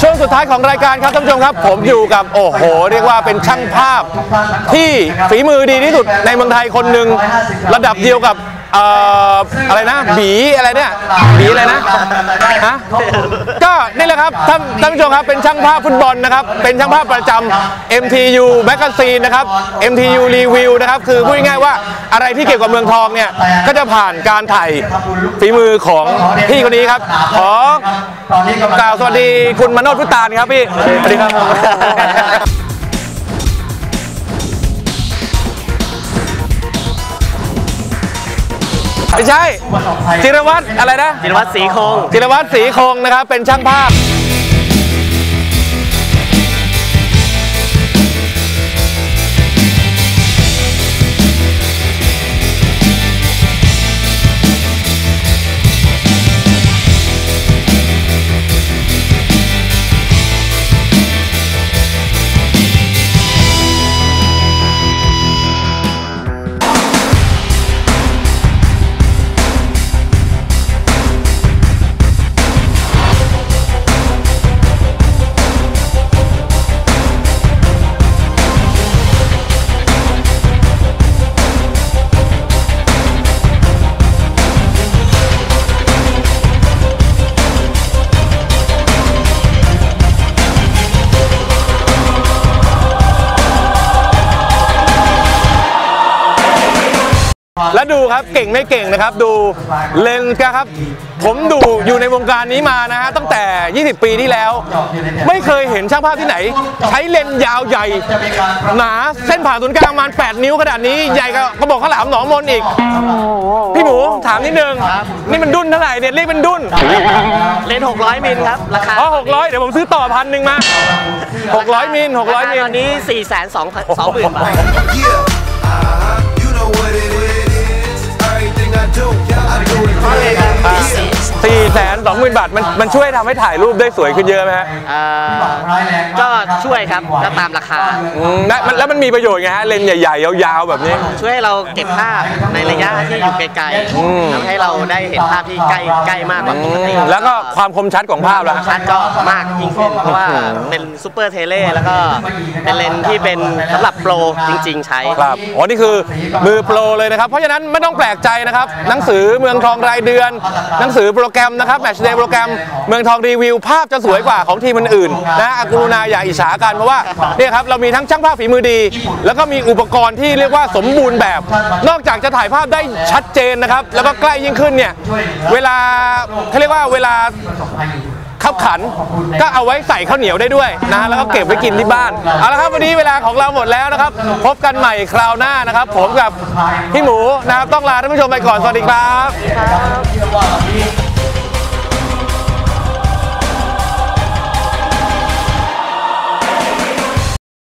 ช่วงสุดท้ายของรายการครับท่านผู้ชมครับ ผมอยู่กับโอ้โห เรียกว่าเป็นช่างภาพที่ฝีมือดีที่สุดในเมืองไทยคนหนึ่งระดับเดียวกับ เอ่ออะไรนะบีอะไรเนี่ยบีอะไรนะฮะก็นี่แหละครับท่านท่านผู้ชมครับเป็นช่างภาพฟุตบอลนะครับเป็นช่างภาพประจำ MTU Magazine นะครับ MTU Review นะครับคือพูดง่ายๆว่าอะไรที่เกี่ยวกับเมืองทองเนี่ยก็จะผ่านการถ่ายฝีมือของพี่คนนี้ครับขอกล่าวสวัสดีคุณมโนดพุตานครับพี่สวัสดีครับ ไม่ใช่จิรวัตรอะไรนะจิรวัตรศรีคงจิรวัตรศรีคงนะครับเป็นช่างภาพ แล้วดูครับเก่งไม่เก่งนะครับ ดูเลนส์ครับ ผมดูอยู่ในวงการนี้มานะฮะตั้งแต่ 20 ปีที่แล้ว ไม่เคยเห็นช่างภาพที่ไหน ใช้เลนส์ยาวใหญ่หนาเส้นผ่าศูนย์กลางประมาณ 8 นิ้วขนาดนี้ใหญ่กว่ากระบอกข้าวหลามหนองมนอีก พี่หมูถามนิดนึง นี่มันดุนเท่าไหร่เนี่ยเรียกเป็นดุนเลนส์600 มิลครับราคาอ๋อ600 เดี๋ยวผมซื้อต่อพันหนึ่งมา 600 มิล600 มิลตอนนี้ 4 2 2 0 0 0 0บาท องหมื่นบาทมันมันช่วยทำให้ถ่ายรูปได้สวยขึ้นเยอะไหมฮะเอ่อก็ช่วยครับก็ตามราคา อืมและมันแล้วมันมีประโยชน์ไงฮะเลนส์ใหญ่ๆยาวๆแบบนี้ ช่วยให้เราเก็บภาพในระยะที่อยู่ไกลๆทำให้เราได้เห็นภาพที่ใกล้ใกล้มากกว่าปกติแล้วก็ความคมชัดของภาพแล้วฮะ ชัดก็มากยิ่งขึ้นเพราะว่าเป็นซูเปอร์เทเลแล้วก็เป็นเลนส์ที่เป็นสำหรับโปรจริง ๆ ใช้ ครับอ๋อนี่คือมือโปรเลยนะครับ เพราะฉะนั้นไม่ต้องแปลกใจนะครับ หนังสือเมืองทองรายเดือน หนังสือโปรแกรมนะครับแมชเดย์โปรแกรมเมืองทองรีวิว ภาพจะสวยกว่าของทีมอื่นๆนะอกรุณาอย่าอิจฉากันเพราะว่าเนี่ยครับเรามีทั้งช่างภาพฝีมือดี แล้วก็มีอุปกรณ์ที่เรียกว่าสมบูรณ์แบบ นอกจากจะถ่ายภาพได้ชัดเจนนะครับ แล้วก็ใกล้ยิ่งขึ้นเนี่ยเวลาเขาเรียกว่าเวลาข้าขันก็เอาไว้ใส่ข้าวเหนียวได้ด้วยนะฮะแล้วก็เก็บไว้กินที่บ้านเอาละครับวันนี้เวลาของเราหมดแล้วนะครับ พบกันใหม่คราวหน้านะครับ ผมกับพี่หมูนะครับต้องลาท่านผู้ชมไปก่อนสวัสดีครับ